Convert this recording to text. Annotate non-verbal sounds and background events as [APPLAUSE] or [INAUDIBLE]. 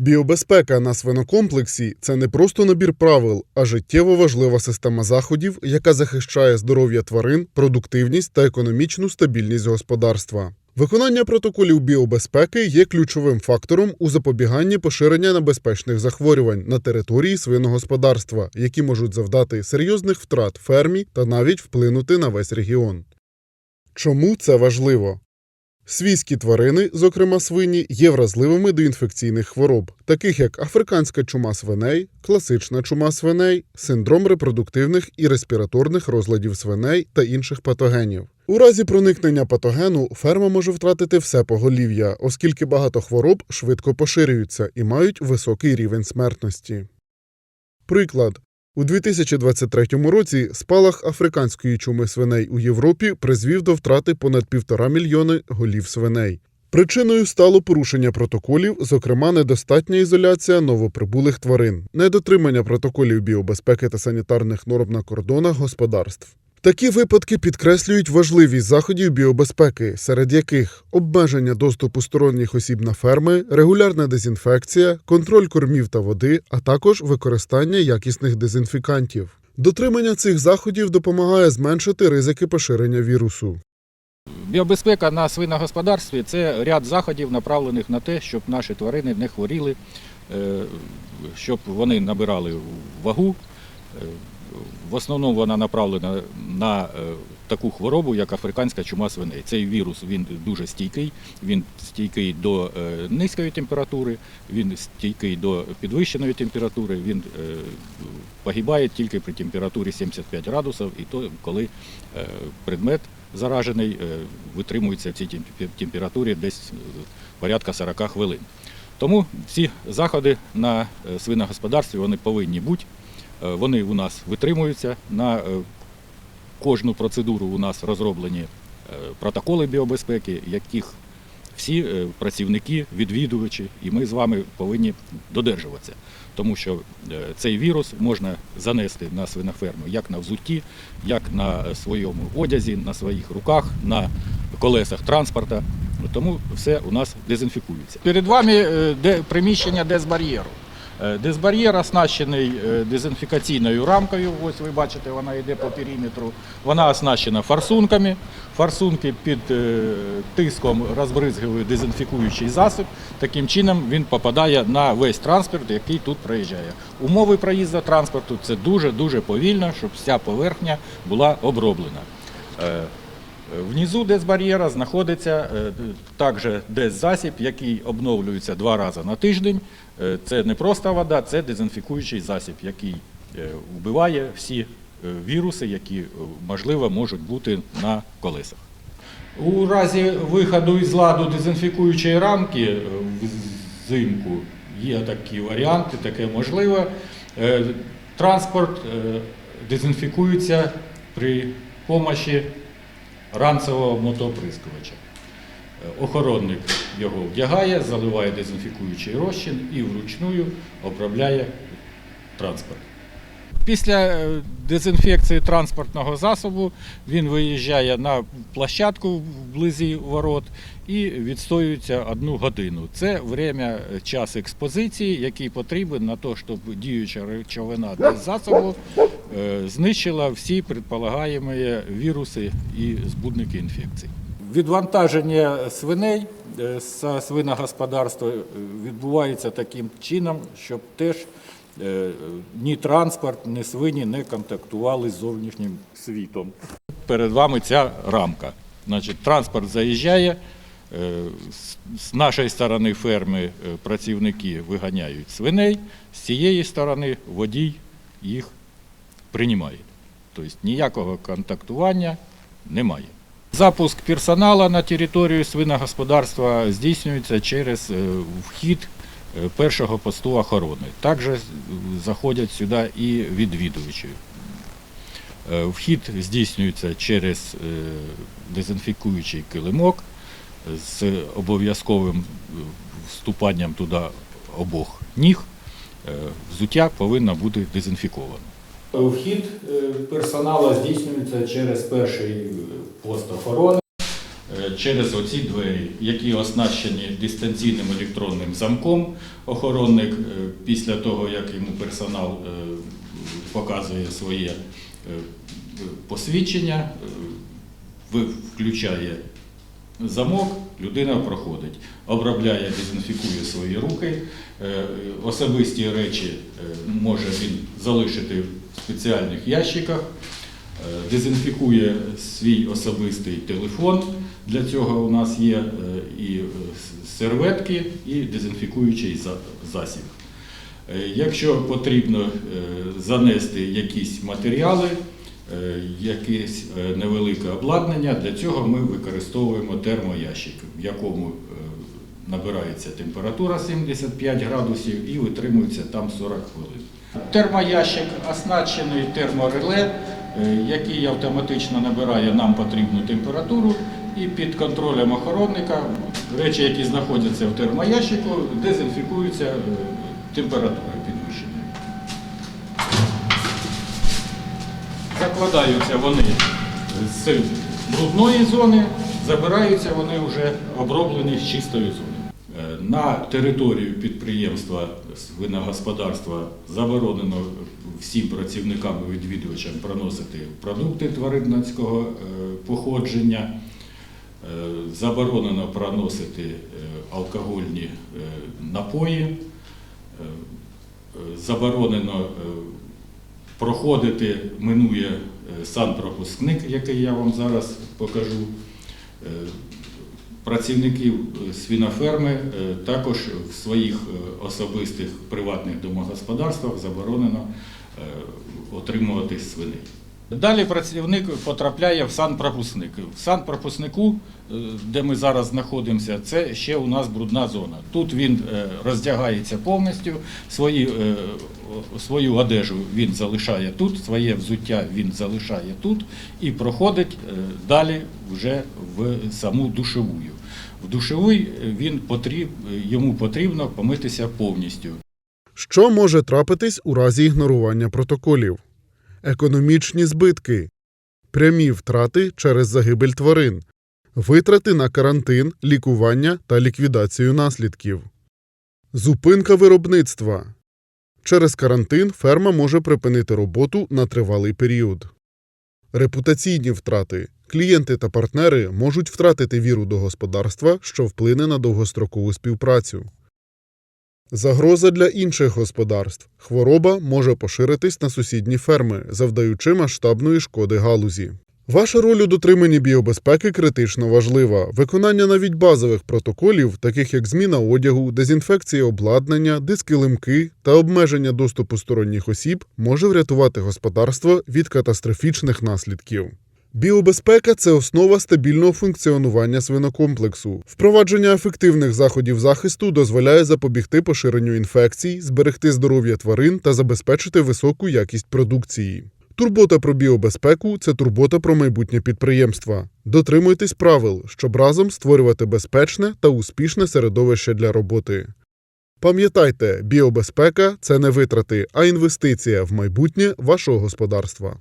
Біобезпека на свинокомплексі це не просто набір правил, а життєво важлива система заходів, яка захищає здоров'я тварин, продуктивність та економічну стабільність господарства. Виконання протоколів біобезпеки є ключовим фактором у запобіганні поширення небезпечних захворювань на території свиногосподарства, які можуть завдати серйозних втрат фермі та навіть вплинути на весь регіон. Чому це важливо? Свійські тварини, зокрема свині, є вразливими до інфекційних хвороб, таких як африканська чума свиней, класична чума свиней, синдром репродуктивних і респіраторних розладів свиней та інших патогенів. У разі проникнення патогену ферма може втратити все поголів'я, оскільки багато хвороб швидко поширюються і мають високий рівень смертності. Приклад. У 2023 році спалах африканської чуми свиней у Європі призвів до втрати понад півтора мільйони голів свиней. Причиною стало порушення протоколів, зокрема недостатня ізоляція новоприбулих тварин, недотримання протоколів біобезпеки та санітарних норм на кордонах господарств. Такі випадки підкреслюють важливість заходів біобезпеки, серед яких обмеження доступу сторонніх осіб на ферми, регулярна дезінфекція, контроль кормів та води, а також використання якісних дезінфікантів. Дотримання цих заходів допомагає зменшити ризики поширення вірусу. Біобезпека на свиногосподарстві це ряд заходів, направлених на те, щоб наші тварини не хворіли, е, щоб вони набирали вагу. Е, В основному вона направлена на е, таку хворобу, як африканська чума свиней. Цей вірус він дуже стійкий, він стійкий до е, низької температури, він стійкий до підвищеної температури, він е, погибає тільки при температурі 75 градусів, і то коли предмет заражений витримується в цій температурі десь порядка 40 хвилин. Тому ці заходи на свиногосподарстві вони повинні бути. Вони у нас витримуються. На кожну процедуру у нас розроблені е, протоколи біобезпеки, яких всі е, працівники, відвідувачі, і ми з вами повинні додержуватися. Тому що е, цей вірус можна занести на свиноферму як на взутті, як на своєму одязі, на своїх руках, на колесах транспорта. Тому все у нас дезінфікується. Перед вами де приміщення дезбар'єру. Е, Дезбар'єр оснащений е, дезінфікаційною рамкою. Ось ви бачите, вона йде по периметру. Вона оснащена форсунками. Форсунки під е, тиском розбризгує дезінфікуючий засіб. Таким чином він попадає на весь транспорт, який тут проїжджає. Умови проїзду транспорту це дуже-дуже повільно, щоб вся поверхня була оброблена. Внизу дезбар'єра знаходиться е, також деззасіб, який обновлюється два рази на тиждень. Е, Це не просто вода, це дезінфікуючий засіб, який е, вбиває всі віруси, які, можливо, можуть бути на колесах. У разі виходу із ладу дезінфікуючої рамки взимку є такі варіанти, таке можливо. Е, Транспорт дезінфікується при помощі ранцевого мотоприскувача. Е, Охоронник його вдягає, заливає дезінфікуючий розчин і вручную обробляє транспорт. Після е, дезінфекції транспортного засобу він виїжджає на площадку вблизі ворот і відстоюється одну годину. Це время, е, час експозиції, який потрібен на те, щоб діюча речовина [LAUGHS] засобу знищила всі предполагаємо віруси і збудники інфекцій. Відвантаження свиней е, з свиногосподарства е, відбувається таким чином, щоб теж е, ні транспорт, ні свині не контактували з зовнішнім світом. Перед вами ця рамка. Значить, транспорт заїжджає. е, з- нашої сторони ферми е, працівники виганяють свиней, з цієї сторони водій їх приймає. Тобто ніякого контактування немає. Запуск персоналу на територію свиногосподарства здійснюється через е, вхід е, першого посту охорони. Також заходять сюди і відвідувачі. Е, Вхід здійснюється через дезінфікуючий килимок з обов'язковим вступанням туди обох ніг. Взуття повинно бути дезінфіковано. Вхід е, персоналу здійснюється через перший е, пост охорони. Е, е, через оці двері, які оснащені дистанційним електронним замком. Охоронник е, після того, як йому персонал е, показує своє е, посвідчення, е, включає замок, людина проходить, обробляє, дезінфікує свої руки, е, особисті речі е, може він залишити спеціальних ящиках, е, дезінфікує свій особистий телефон. Для цього у нас є е, і е, серветки, і дезінфікуючий засіб. Якщо потрібно занести якісь матеріали, якесь невелике обладнання, для цього ми використовуємо термоящик, в якому набирається температура 75 градусів і витримується там 40 хвилин. Термоящик оснащений термореле, е, який автоматично набирає нам потрібну температуру і під контролем охоронника речі, які знаходяться в термоящику, дезінфікуються е, температурою підвищеною. Закладаються вони з брудної зони, забираються вони вже оброблені з чистої зони. Е, На територію підприємства свиногосподарства заборонено всім працівникам і відвідувачам проносити продукти тваринницького е, походження. Е, Заборонено проносити алкогольні напої. Заборонено проходити минує санпропускник, який я вам зараз покажу. Працівників е, свіноферми е, також в своїх е, особистих приватних домогосподарствах заборонено отримувати свиней. Далі працівник потрапляє в санпропускник. В санпропускнику, е, де ми зараз знаходимося, це ще у нас брудна зона. Тут він е, роздягається повністю, свої, е, свою одежу він залишає тут, своє взуття він залишає тут і проходить далі вже в саму душевую. В душевий е, він потріб, йому потрібно помитися повністю. Що може трапитись у разі ігнорування протоколів? Економічні збитки, прямі втрати через загибель тварин, витрати на карантин, лікування та ліквідацію наслідків, зупинка виробництва. Через карантин ферма може припинити роботу на тривалий період. Репутаційні втрати. Клієнти та партнери можуть втратити віру до господарства, що вплине на довгострокову співпрацю. Загроза для інших господарств. Хвороба може поширитись на сусідні ферми, завдаючи масштабної шкоди галузі. Ваша роль у дотриманні біобезпеки критично важлива. Виконання навіть базових протоколів, таких як зміна одягу, дезінфекція обладнання, дискилимки та обмеження доступу сторонніх осіб, може врятувати господарство від катастрофічних наслідків. Біобезпека це основа стабільного функціонування свинокомплексу. Впровадження ефективних заходів захисту дозволяє запобігти поширенню інфекцій, зберегти здоров'я тварин та забезпечити високу якість продукції. Турбота про біобезпеку це турбота про майбутнє підприємства. Дотримуйтесь правил, щоб разом створювати безпечне та успішне середовище для роботи. Пам'ятайте, біобезпека це не витрати, а інвестиція в майбутнє вашого господарства.